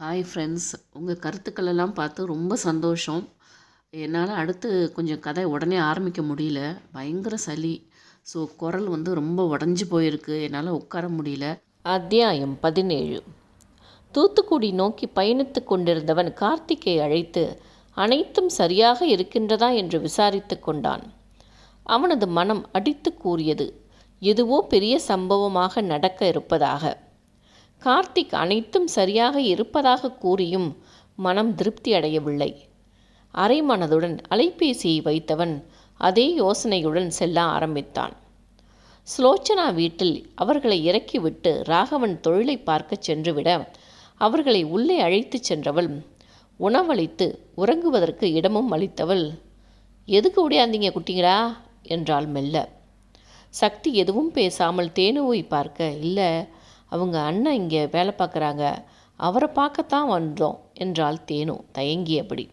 Hi friends உங்கள் கருத்துக்களெல்லாம் பார்த்து ரொம்ப சந்தோஷம். என்னால் அடுத்து கொஞ்சம் கதை உடனே ஆரம்பிக்க முடியல. பயங்கர சளி. ஸோ குரல் வந்து ரொம்ப உடஞ்சி போயிருக்கு. என்னால் உட்கார முடியல. அத்தியாயம் பதினேழு. தூத்துக்குடி நோக்கி பயணித்து கொண்டிருந்தவன் கார்த்திக்கை அழைத்து அனைத்தும் சரியாக இருக்கின்றதா? என்று விசாரித்து கொண்டான். அவனது மனம் அடித்து கூறியது எதுவோ பெரிய சம்பவமாக நடக்க இருப்பதாக. கார்த்திக் அனைத்தும் சரியாக இருப்பதாக கூறியும் மனம் திருப்தி அடையவில்லை. அரை மனதுடன் அலைபேசியை வைத்தவன் அதே யோசனையுடன் செல்ல ஆரம்பித்தான். ஸ்லோச்சனா வீட்டில் அவர்களை இறக்கிவிட்டு ராகவன் தொழிலை பார்க்கச் சென்றுவிட அவர்களை உள்ளே அழைத்துச் சென்றவள் உணவளித்து உறங்குவதற்கு இடமும் அளித்தவள் எதுக்கு ஓடியாந்தீங்க குட்டிங்களா? என்றாள் மெல்ல. சக்தி எதுவும் பேசாமல் தேனுவை பார்க்க இல்லை அவங்க அண்ணன் இங்கே வேலை பார்க்குறாங்க. அவரை பார்க்கத்தான் வந்தோம் என்றாள் தேனு தயங்கியபடி.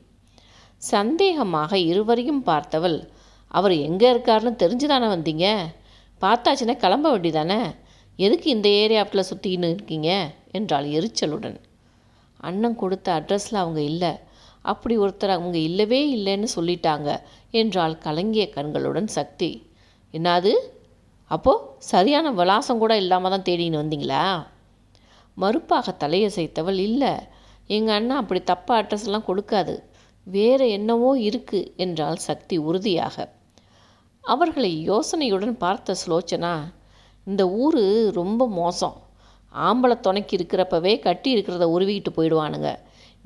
சந்தேகமாக இருவரையும் பார்த்தவள் அவர் எங்கே இருக்காருன்னு தெரிஞ்சுதானே வந்தீங்க? பார்த்தாச்சுன்னா கிளம்ப வேண்டிதானே எதுக்கு இந்த ஏரியாவில் சுற்றின்னு இருக்கீங்க? என்றாள் எரிச்சலுடன். அண்ணன் கொடுத்த அட்ரஸில் அவங்க இல்லை. அப்படி ஒருத்தர் அவங்க இல்லவே இல்லைன்னு சொல்லிட்டாங்க என்றாள் கலங்கிய கண்களுடன் சக்தி. என்னது? அப்போது சரியான விலாசம் கூட இல்லாமல் தான் தேடின்னு வந்தீங்களா? மறுப்பாக தலையசைத்தவள் இல்லை எங்கள் அண்ணா அப்படி தப்பாக அட்ரஸ்லாம் கொடுக்காது. வேறு என்னவோ இருக்குது என்றால் சக்தி உறுதியாக. அவர்களை யோசனையுடன் பார்த்த சுலோச்சனா இந்த ஊர் ரொம்ப மோசம். ஆம்பளை துணைக்கு இருக்கிறப்பவே கட்டி இருக்கிறத உருவிக்கிட்டு போயிடுவானுங்க.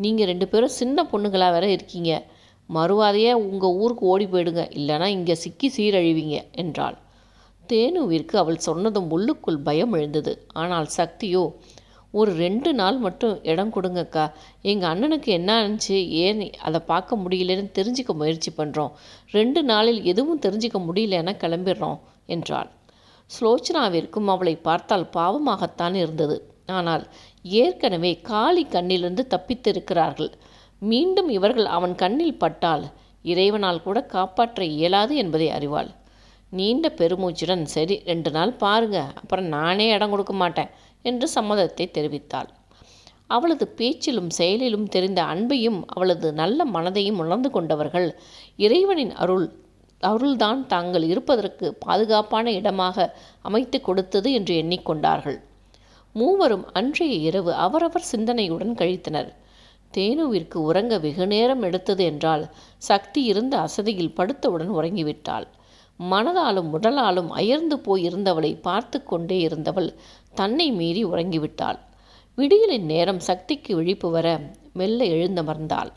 நீங்கள் ரெண்டு பேரும் சின்ன பொண்ணுங்களாக வேற இருக்கீங்க. மறுவாதையே உங்கள் ஊருக்கு ஓடி போயிடுங்க. இல்லைனா இங்கே சிக்கி சீரழிவீங்க என்றாள். தேனுவிற்கு அவள் சொன்னதும் உள்ளுக்குள் பயம் எழுந்தது. ஆனால் சக்தியோ ஒரு ரெண்டு நாள் மட்டும் இடம் கொடுங்கக்கா. எங்கள் அண்ணனுக்கு என்ன ஆச்சு ஏன் அதை பார்க்க முடியலன்னு தெரிஞ்சுக்க முயற்சி பண்ணுறோம் ரெண்டு நாளில் எதுவும் தெரிஞ்சுக்க முடியலன்னா கிளம்பிடுறோம் என்றாள். ஸ்லோச்சனாவிற்கும் அவளை பார்த்தால் பாவமாகத்தான் இருந்தது. ஆனால் ஏற்கனவே காளி கண்ணிலிருந்து தப்பித்திருக்கிறார்கள். மீண்டும் இவர்கள் அவன் கண்ணில் பட்டால் இறைவனால் கூட காப்பாற்ற இயலாது என்பதை அறிவாள். நீண்ட பெருமூச்சுடன் சரி ரெண்டு நாள் பாருங்க அப்புறம் நானே இடம் கொடுக்க மாட்டேன் என்று சம்மதத்தை தெரிவித்தாள். அவளது பேச்சிலும் செயலிலும் தெரிந்த அன்பையும் அவளது நல்ல மனதையும் உணர்ந்து கொண்டவர்கள் இறைவனின் அருள் அருள்தான் தாங்கள் இருப்பதற்கு பாதுகாப்பான இடமாக அமைத்து கொடுத்தது என்று எண்ணிக்கொண்டார்கள். மூவரும் அன்றைய இரவு அவரவர் சிந்தனையுடன் கழித்தனர். தேனுவிற்கு உறங்க வெகு நேரம் எடுத்தது என்றால் சக்தி இருந்த அசதியில் படுத்தவுடன் உறங்கிவிட்டாள். மனதாலும் உடலாலும் அயர்ந்து போயிருந்தவளை பார்த்து கொண்டே இருந்தவள் தன்னை மீறி உறங்கிவிட்டாள். விடியலின் நேரம் சக்திக்கு விழிப்பு வர மெல்ல எழுந்தமர்ந்தாள்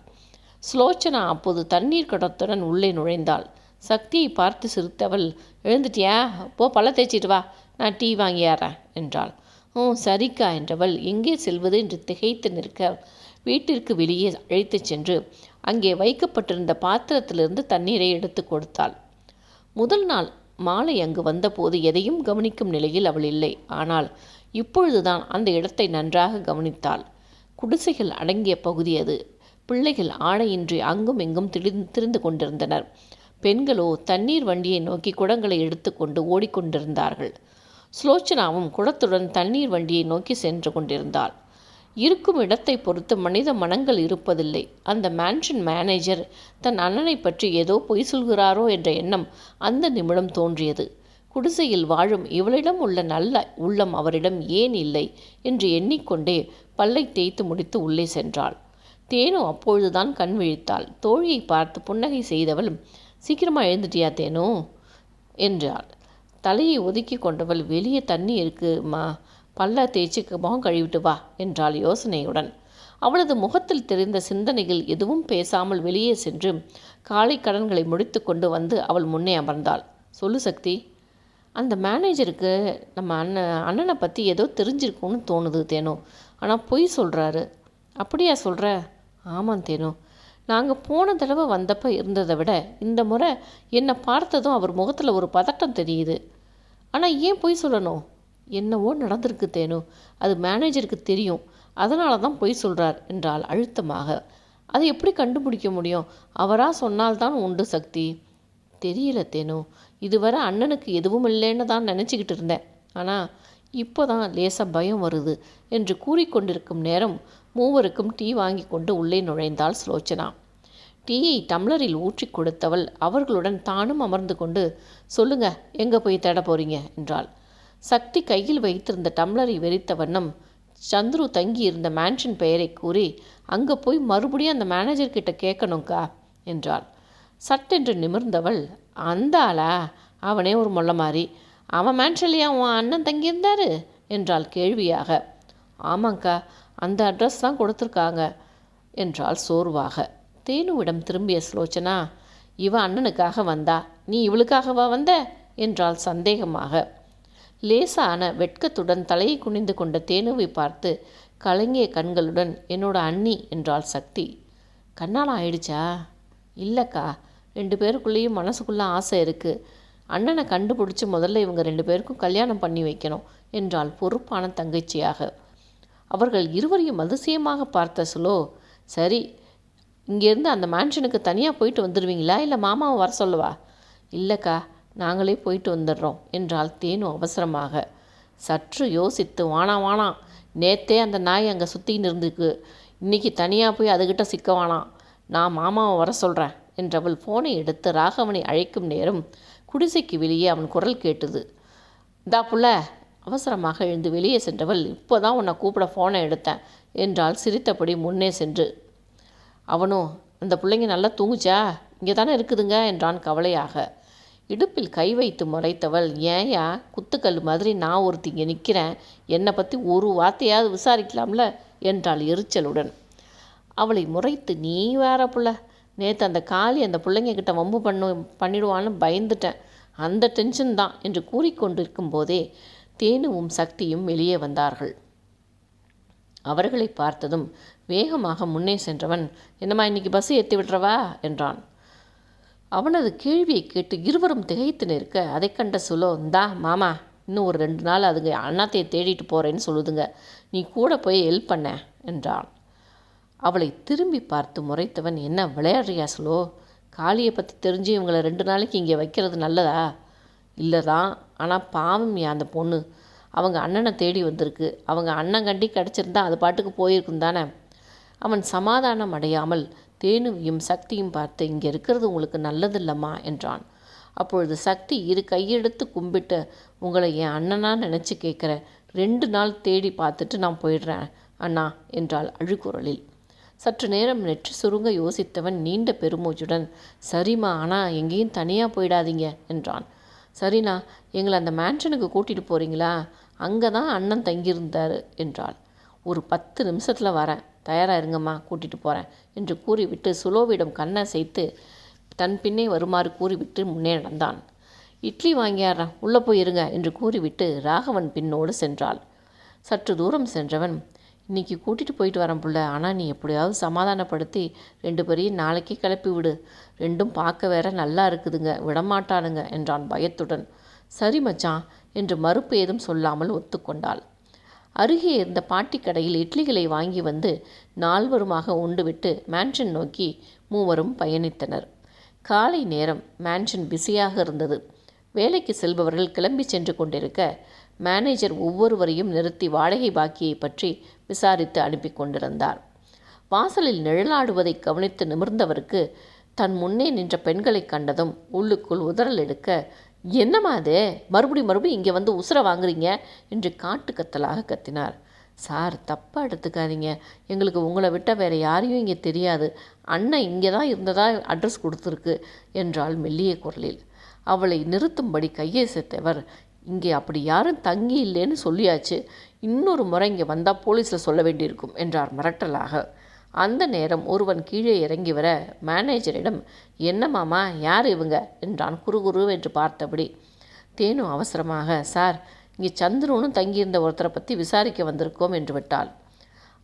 ஸ்லோச்சனா அப்போது தண்ணீர் கடத்துடன் உள்ளே நுழைந்தாள். சக்தியை பார்த்து சிரித்தவள் எழுந்துட்டியா? போ பல தேய்ச்சிட்டு வா. நான் டீ வாங்கியாரேன் என்றாள். ஓ சரிக்கா என்றவள் எங்கே செல்வது? என்று திகைத்து நிற்க வீட்டிற்கு வெளியே அழைத்துச் சென்று அங்கே வைக்கப்பட்டிருந்த பாத்திரத்திலிருந்து தண்ணீரை எடுத்து கொடுத்தாள். முதல் நாள் மாலை அங்கு வந்தபோது எதையும் கவனிக்கும் நிலையில் அவள் இல்லை. ஆனால் இப்பொழுதுதான் அந்த இடத்தை நன்றாக கவனித்தாள். குடிசைகள் அடங்கிய பகுதி அது. பிள்ளைகள் ஆணையின்றி அங்கும் இங்கும் திரி திரிந்து கொண்டிருந்தனர். பெண்களோ தண்ணீர் வண்டியை நோக்கி குடங்களை எடுத்துக்கொண்டு ஓடிக்கொண்டிருந்தார்கள். ஸ்லோச்சனாவும் குடத்துடன் தண்ணீர் வண்டியை நோக்கி சென்று கொண்டிருந்தாள். இருக்கும் இடத்தை பொறுத்து மனித மனங்கள் இருப்பதில்லை. அந்த மேன்ஷன் மேனேஜர் தன் அண்ணனை பற்றி ஏதோ பொய் சொல்கிறாரோ என்ற எண்ணம் அந்த நிமிடம் தோன்றியது. குடிசையில் வாழும் இவளிடம் உள்ள நல்ல உள்ளம் அவரிடம் ஏன் இல்லை என்று எண்ணிக்கொண்டே பல்லை தேய்த்து முடித்து உள்ளே சென்றாள். தேனு அப்பொழுதுதான் கண் விழித்தாள். தோழியை பார்த்து புன்னகை செய்தவள் சீக்கிரமாக எழுந்துட்டியா தேனு? என்றாள். தலையை ஒதுக்கி கொண்டவள் வெளியே தண்ணி இருக்குமா பல்ல தேய்ச்சி முகம் கழுவிட்டு வா என்றாள் யோசனையுடன். அவளது முகத்தில் தெரிந்த சிந்தனைகள் எதுவும் பேசாமல் வெளியே சென்று காலை கடன்களை முடித்து கொண்டு வந்து அவள் முன்னே அமர்ந்தாள். சொல்லு சக்தி அந்த மேனேஜருக்கு நம்ம அண்ணன் அண்ணனை பற்றி ஏதோ தெரிஞ்சிருக்கும்னு தோணுது தேனோ. ஆனால் பொய் சொல்கிறாரு அப்படியா சொல்கிற ஆமாம் தேனோ. நாங்கள் போன தடவை வந்தப்போ இருந்ததை விட இந்த முறை என்னை பார்த்ததும் அவர் முகத்தில் ஒரு பதட்டம் தெரியுது. ஆனால் ஏன் பொய் சொல்லணும்? என்னவோ நடந்திருக்கு தேனு. அது மேனேஜருக்கு தெரியும். அதனால தான் பொய் சொல்கிறார் என்றால் அழுத்தமாக. அதை எப்படி கண்டுபிடிக்க முடியும்? அவராக சொன்னால்தான் உண்டு சக்தி. தெரியல தேனு. இதுவரை அண்ணனுக்கு எதுவும் இல்லைன்னு தான் நினச்சிக்கிட்டு இருந்தேன். ஆனால் இப்போ தான் லேசாக பயம் வருது என்று கூறிக்கொண்டிருக்கும் நேரம் மூவருக்கும் டீ வாங்கி கொண்டு உள்ளே நுழைந்தாள் சுலோச்சனா. டீயை டம்ளரில் ஊற்றி கொடுத்தவள் அவர்களுடன் தானும் அமர்ந்து கொண்டு சொல்லுங்க எங்கே போய் தேட போறீங்க? என்றாள். சக்தி கையில் வைத்திருந்த டம்ளரை வெறித்த வண்ணம் சந்துரு தங்கி இருந்த மேன்ஷன் பெயரை கூறி அங்கே போய் மறுபடியும் அந்த மேனேஜர்கிட்ட கேட்கணுங்க்கா என்றாள். சட்டென்று நிமிர்ந்தவள் அந்த ஆளா? அவனே ஒரு மொள்ள மாதிரி அவன் மேன்ஷன்லையா உன் அண்ணன் தங்கியிருந்தாரு? என்றாள் கேள்வியாக. ஆமாங்க்கா அந்த அட்ரஸ் தான் கொடுத்துருக்காங்க என்றாள் சோர்வாக. தேனுவிடம் திரும்பிய சுலோச்சனா இவ அண்ணனுக்காக வந்தா நீ இவளுக்காகவா வந்த? என்றாள் சந்தேகமாக. லேசான வெட்கத்துடன் தலையை குனிந்து கொண்ட தேனுவை பார்த்து கலங்கிய கண்களுடன் என்னோட அண்ணி என்றாள் சக்தி. கண்ணால் ஆயிடுச்சா? இல்லைக்கா ரெண்டு பேருக்குள்ளேயும் மனசுக்குள்ளே ஆசை இருக்குது அண்ணனை கண்டுபிடிச்சி முதல்ல இவங்க ரெண்டு பேருக்கும் கல்யாணம் பண்ணி வைக்கணும் என்றாள் பொறுப்பான தங்கச்சியாக. அவர்கள் இருவரையும் அதிசயமாக பார்த்த சுலோ சரி இங்கேருந்து அந்த மேன்ஷனுக்கு தனியாக போயிட்டு வந்துடுவீங்களா இல்லை மாமாவை வர சொல்லவா? இல்லைக்கா நாங்களே போயிட்டு வந்துடுறோம் என்றாள் தேனு அவசரமாக. சற்று யோசித்து வானா வானா நேத்தே அந்த நாய் அங்கே சுற்றின்னு இருந்துக்கு இன்றைக்கி தனியாக போய் அதுகிட்ட சிக்க வானாம் நான் மாமாவை வர சொல்கிறேன் என்றவள் ஃபோனை எடுத்து ராகவனை அழைக்கும் நேரம் குடிசைக்கு வெளியே அவன் குரல் கேட்டது. இந்தா புள்ள அவசரமாக எழுந்து வெளியே சென்றவள் இப்போ தான் உன்னை கூப்பிட ஃபோனை எடுத்தேன் என்றால் சிரித்தபடி முன்னே சென்று. அவனோ அந்த பிள்ளைங்க நல்லா தூங்குச்சா? இங்கே தானே இருக்குதுங்க என்றான் கவலையாக. இடுப்பில் கை வைத்து முறைத்தவள். ஏயா குத்துக்கல் மாதிரி நான் ஒருத்திங்க நிற்கிறேன் என்னை பற்றி ஒரு வார்த்தையாவது விசாரிக்கலாம்ல? என்றாள் எரிச்சலுடன். அவளை முறைத்து நீ வேற புள்ள. நேற்று அந்த காளி அந்த பிள்ளைங்க கிட்ட வம்பு பண்ணு பண்ணிடுவான்னு பயந்துட்டேன். அந்த டென்ஷன் தான் என்று கூறிக்கொண்டிருக்கும் போதே தேனுவும் சக்தியும் வெளியே வந்தார்கள். அவர்களை பார்த்ததும் வேகமாக முன்னே சென்றவன் என்னம்மா இன்னைக்கு பஸ் ஏற்றி விடுறவா என்றான். அவனது கேள்வியை கேட்டு இருவரும் திகைத்து நிற்க அதை கண்ட சுலோ இந்தா மாமா இன்னும் ஒரு ரெண்டு நாள் அதுங்க அண்ணாத்தையை தேடிட்டு போகிறேன்னு சொல்லுதுங்க. நீ கூட போய் ஹெல்ப் பண்ண என்றான். அவளை திரும்பி பார்த்து முறைத்தவன் என்ன விளையாடுறியா சுலோ? காளியை பற்றி தெரிஞ்சு இவங்களை ரெண்டு நாளைக்கு இங்கே வைக்கிறது நல்லதா? இல்லை தான் ஆனால் பாவம் அந்த பொண்ணு. அவங்க அண்ணனை தேடி வந்திருக்கு. அவங்க அண்ணன் கண்டி கிடச்சிருந்தா அது பாட்டுக்கு போயிருக்கும் தானே? அவன் சமாதானம் அடையாமல் தேனுவையும் சக்தியும் பார்த்து இங்கே இருக்கிறது உங்களுக்கு நல்லதில்லம்மா என்றான். அப்பொழுது சக்தி இரு கையெடுத்து கும்பிட்டு உங்களை என் அண்ணனா நினச்சி கேட்குறேன் ரெண்டு நாள் தேடி பார்த்துட்டு நான் போயிடுறேன் அண்ணா என்றாள் அழுக்குரலில் சற்று நேரம் நெற்றி சுருங்க யோசித்தவன் நீண்ட பெருமூச்சுடன் சரிம்மா ஆனால் எங்கேயும் தனியாக போயிடாதீங்க என்றான். சரிண்ணா எங்களை அந்த மேன்ஷனுக்கு கூட்டிகிட்டு போகிறீங்களா அங்கே தான் அண்ணன் தங்கியிருந்தார் என்றாள். ஒரு பத்து நிமிஷத்தில் வரேன். தயாராக இருங்கம்மா கூட்டிகிட்டு போகிறேன் என்று கூறிவிட்டு சுலோவிடம் கண்ணை சேர்த்து தன் பின்னே வருமாறு கூறிவிட்டு முன்னே நடந்தான். இட்லி வாங்கியாரா உள்ளே போய் இருங்க என்று கூறிவிட்டு ராகவன் பின்னோடு சென்றாள். சற்று தூரம் சென்றவன் இன்னைக்கு கூட்டிகிட்டு போயிட்டு வரேன் புள்ள ஆனால் நீ எப்படியாவது சமாதானப்படுத்தி ரெண்டு பேரையும் நாளைக்கே கிளப்பி விடு. ரெண்டும் பார்க்க வேற நல்லா இருக்குதுங்க விடமாட்டானுங்க என்றான் பயத்துடன். சரி மச்சான் என்று மறுப்பு ஏதும் சொல்லாமல் ஒத்துக்கொண்டாள். அருகே இருந்த பாட்டி கடையில் இட்லிகளை வாங்கி வந்து நால்வருமாக உண்டுவிட்டு மேன்ஷன் நோக்கி மூவரும் பயணித்தனர். காலை நேரம் மேன்ஷன் பிஸியாக இருந்தது. வேலைக்கு செல்பவர்கள் கிளம்பி சென்று கொண்டிருக்க மேனேஜர் ஒவ்வொருவரையும் நிறுத்தி வாடகை பாக்கியை பற்றி விசாரித்து அனுப்பி கொண்டிருந்தார். வாசலில் நிழலாடுவதை கவனித்து நிமிர்ந்தவருக்கு தன் முன்னே நின்ற பெண்களை கண்டதும் உள்ளுக்குள் உதறல் எடுக்க என்னம்மா அது? மறுபடி மறுபடியும் இங்கே வந்து உசுரை வாங்குறீங்க? என்று காட்டு கத்தலாக கத்தினார். சார் தப்பாக எடுத்துக்காதீங்க. எங்களுக்கு உங்களை விட்டால் வேறு யாரையும் இங்கே தெரியாது. அண்ணன் இங்கே தான் இருந்ததா அட்ரஸ் கொடுத்துருக்கு என்றாள் மெல்லிய குரலில். அவளை நிறுத்தும்படி கையை சேர்த்தவர். இங்கே அப்படி யாரும் தங்கி இல்லைன்னு சொல்லியாச்சு. இன்னொரு முறை இங்கே வந்தால் போலீஸில் சொல்ல வேண்டியிருக்கும் என்றார் மிரட்டலாக. அந்த நேரம் ஒருவன் கீழே இறங்கி வர மேனேஜரிடம் என்ன மாமா யார் இவங்க? என்றான் குறுகுரு என்று பார்த்தபடி. தேனு அவசரமாக சார் இங்கே சந்துருனும் தங்கியிருந்த ஒருத்தரை பற்றி விசாரிக்க வந்திருக்கோம் என்று விட்டாள்.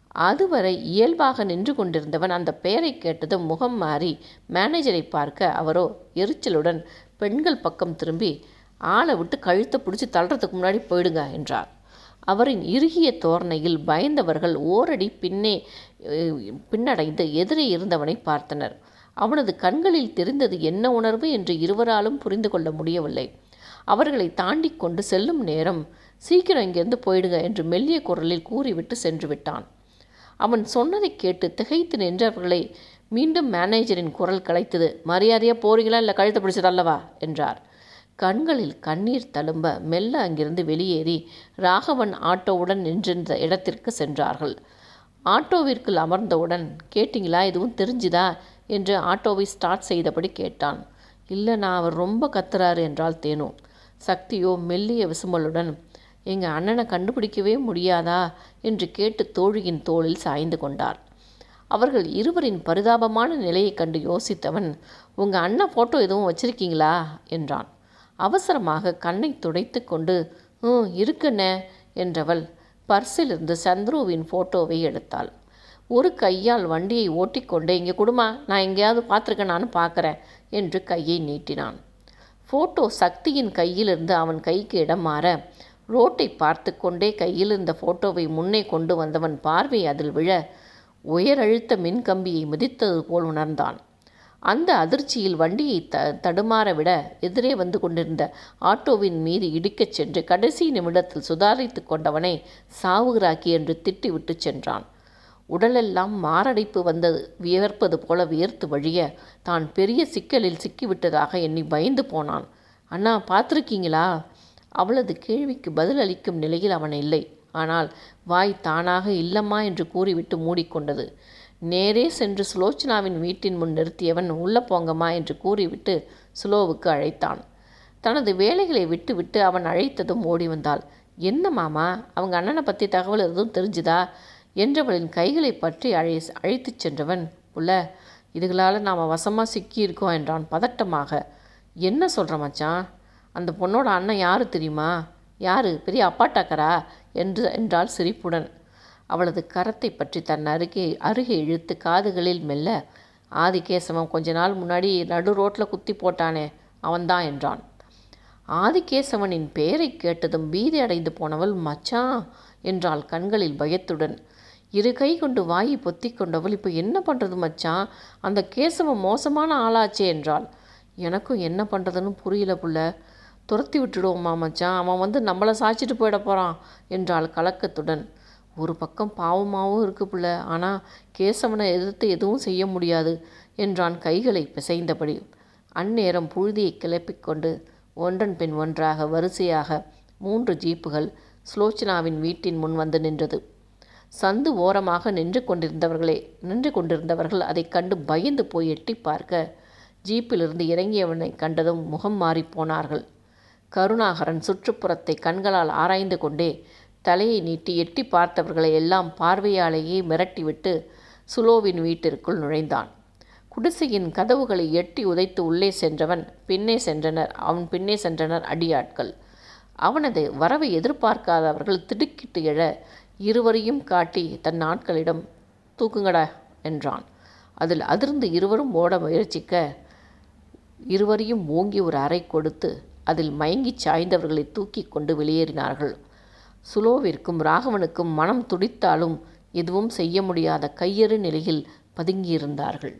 அதுவரை இயல்பாக நின்று கொண்டிருந்தவன் அந்த பெயரை கேட்டதும் முகம் மாறி மேனேஜரை பார்க்க அவரோ? எரிச்சலுடன் பெண்கள் பக்கம் திரும்பி ஆளை விட்டு கழுத்தை பிடிச்சி தள்ளுறதுக்கு முன்னாடி போயிடுங்க என்றார். அவரின் இறுகிய தோரணையில் பயந்தவர்கள் ஓரடி பின்னே பின்னடைந்து எதிரே இருந்தவனை பார்த்தனர். அவனது கண்களில் தெரிந்தது என்ன உணர்வு என்று இருவராலும் புரிந்து கொள்ள முடியவில்லை. அவர்களை தாண்டி கொண்டு செல்லும் நேரம் சீக்கிரம் இங்கிருந்து போயிடுங்க என்று மெல்லிய குரலில் கூறிவிட்டு சென்று விட்டான். அவன் சொன்னதை கேட்டு திகைத்து நின்றவர்களை மீண்டும் மேனேஜரின் குரல் கலைத்தது மரியாதையாக போறீங்களா இல்லை கழுத்தை பிடிச்சது அல்லவா என்றார். கண்களில் கண்ணீர் தழும்ப மெல்ல அங்கிருந்து வெளியேறி ராகவன் ஆட்டோவுடன் நின்றிருந்த இடத்திற்கு சென்றார்கள். ஆட்டோவிற்குள் அமர்ந்தவுடன் கேட்டிங்களா? எதுவும் தெரிஞ்சுதா? என்று ஆட்டோவை ஸ்டார்ட் செய்தபடி கேட்டான். இல்லை நான் அவர் ரொம்ப கத்துறாரு என்றால் தேனு. சக்தியோ மெல்லிய விசுமலுடன் எங்கள் அண்ணனை கண்டுபிடிக்கவே முடியாதா? என்று கேட்டு தோழியின் தோளில் சாய்ந்து கொண்டார். அவர்கள் இருவரின் பரிதாபமான நிலையைக் கண்டு யோசித்தவன் உங்கள் அண்ணன் ஃபோட்டோ எதுவும் வச்சிருக்கீங்களா? என்றான். அவசரமாக கண்ணை துடைத்து கொண்டு ம் இருக்குண்ணே என்றவள் பர்சிலிருந்து சந்துருவின் ஃபோட்டோவை எடுத்தாள். ஒரு கையால் வண்டியை ஓட்டிக்கொண்டே இங்கே குடுமா நான் எங்கேயாவது பார்த்துருக்கேனான்னு பார்க்குறேன் என்று கையை நீட்டினான். ஃபோட்டோ சக்தியின் கையிலிருந்து அவன் கைக்கு இடம் மாற ரோட்டை பார்த்து கொண்டே கையில் இருந்த ஃபோட்டோவை முன்னே கொண்டு வந்தவன் பார்வை அதில் விழ உயரழுத்த மின்கம்பியை மிதித்தது போல் உணர்ந்தான். அந்த அதிர்ச்சியில் வண்டியை த தடுமாற விட எதிரே வந்து கொண்டிருந்த ஆட்டோவின் மீது இடிக்கச் சென்று கடைசி நிமிடத்தில் சுதாரித்து கொண்டவனை சாவுகிராக்கி என்று திட்டிவிட்டு சென்றான். உடலெல்லாம் மாரடைப்பு வந்தது வியர்ப்பது போல வியர்த்து வழிய தான் பெரிய சிக்கலில் சிக்கிவிட்டதாக எண்ணி பயந்து போனான். அண்ணா பார்த்துருக்கீங்களா? அவளது கேள்விக்கு பதில் அளிக்கும் நிலையில் அவன் இல்லை. ஆனால் வாய் தானாக இல்லம்மா என்று கூறிவிட்டு மூடிக்கொண்டது. நேரே சென்று சுலோச்சனாவின் வீட்டின் முன் நிறுத்தியவன் உள்ளே போங்கம்மா என்று கூறிவிட்டு சுலோவுக்கு அழைத்தான். தனது வேலைகளை விட்டுவிட்டு அவன் அழைத்ததும் ஓடி வந்தாள். என்ன மாமா அவங்க அண்ணனை பற்றி தகவல் எதுவும் தெரிஞ்சுதா? என்றவளின் கைகளை பற்றி அழை அழைத்துச் சென்றவன் புள்ள இதுகளால் நாம் வசமாக சிக்கியிருக்கோம் என்றான் பதட்டமாக. என்ன சொல்கிற மச்சான்? அந்த பொண்ணோட அண்ணன் யார் தெரியுமா? யாரு? பெரிய அப்பாட்டாக்கரா? என்று என்றாள் சிரிப்புடன். அவளது கரத்தை பற்றி தன் அருகே அருகே இழுத்து காதுகளில் மெல்ல ஆதிகேசவன் கொஞ்ச நாள் முன்னாடி நடு ரோட்டில் குத்தி போட்டானே அவன்தான் என்றான். ஆதிகேசவனின் பெயரை கேட்டதும் பீதி அடைந்து போனவள் மச்சான் என்றாள் கண்களில் பயத்துடன். இரு கை கொண்டு வாயை பொத்தி கொண்டவள் இப்போ என்ன பண்ணுறது மச்சான் அந்த கேசவன் மோசமான ஆளாச்சே என்றாள். எனக்கும் என்ன பண்ணுறதுன்னு புரியல புள்ள. துரத்தி விட்டுடுவோமா மச்சான் அவன் வந்து நம்மளை சாய்ச்சிட்டு போயிட போகிறான் என்றாள் கலக்கத்துடன். ஒரு பக்கம் பாவமாகவும் இருக்கு புள்ள. ஆனால் கேசவனை எதிர்த்து எதுவும் செய்ய முடியாது என்றான் கைகளை பிசைந்தபடி. அந்நேரம் புழுதியை கிளப்பிக்கொண்டு ஒன்றன் பின் ஒன்றாக வரிசையாக மூன்று ஜீப்புகள் ஸ்லோச்சனாவின் வீட்டின் முன் வந்து நின்றது. சந்து ஓரமாக நின்று கொண்டிருந்தவர்களே நின்று கொண்டிருந்தவர்கள் அதை கண்டு பயந்து போய் எட்டி பார்க்க ஜீப்பிலிருந்து இறங்கியவனை கண்டதும் முகம் மாறிப் போனார்கள். கருணாகரன் சுற்றுப்புறத்தை கண்களால் ஆராய்ந்து கொண்டே தலையை நீட்டி எட்டி பார்த்தவர்களை எல்லாம் பார்வையாலேயே மிரட்டிவிட்டு சுலோவின் வீட்டிற்குள் நுழைந்தான். குடிசையின் கதவுகளை எட்டி உதைத்து உள்ளே சென்றவன் பின்னே சென்றனர். அவன் பின்னே சென்றனர் அடியாட்கள். அவனது வரவை எதிர்பார்க்காதவர்கள் திடுக்கிட்டு எழ இருவரையும் காட்டி தன் ஆட்களிடம் தூக்குங்கடா என்றான். அதில் அதிர்ந்து இருவரும் ஓட முயற்சிக்க இருவரையும் ஓங்கி ஒரு அறை கொடுத்து அதில் மயங்கிச் சாய்ந்தவர்களை தூக்கி கொண்டு வெளியேறினார்கள். சுலோவிற்கும் ராகவனுக்கும் மனம் துடித்தாலும் எதுவும் செய்ய முடியாத கையறு நிலையில் பதுங்கியிருந்தார்கள்.